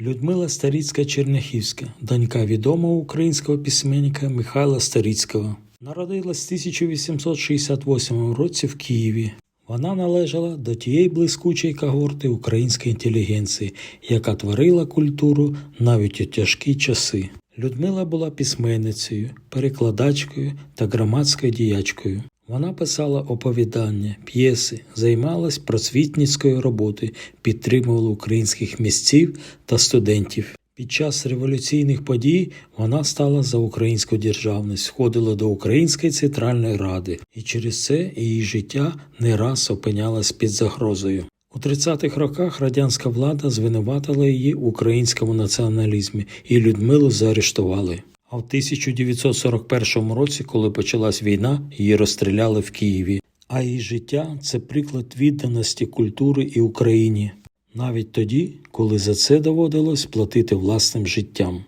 Людмила Старіцька Черняхівська, донька відомого українського письменника Михайла Старіцького. Народилась в 1868 році в Києві. Вона належала до тієї блискучої когорти української інтелігенції, яка творила культуру навіть у тяжкі часи. Людмила була письменницею, перекладачкою та громадською діячкою. Вона писала оповідання, п'єси, займалась просвітницькою роботою, підтримувала українських місців та студентів. Під час революційних подій вона стала за українську державність, входила до Української центральної ради, і через це її життя не раз опинялось під загрозою. У 30-х роках радянська влада звинуватила її в українському націоналізмі, і Людмилу заарештували. А в 1941 році, коли почалась війна, її розстріляли в Києві. А її життя це приклад відданості культури і Україні, навіть тоді, коли за це доводилось платити власним життям.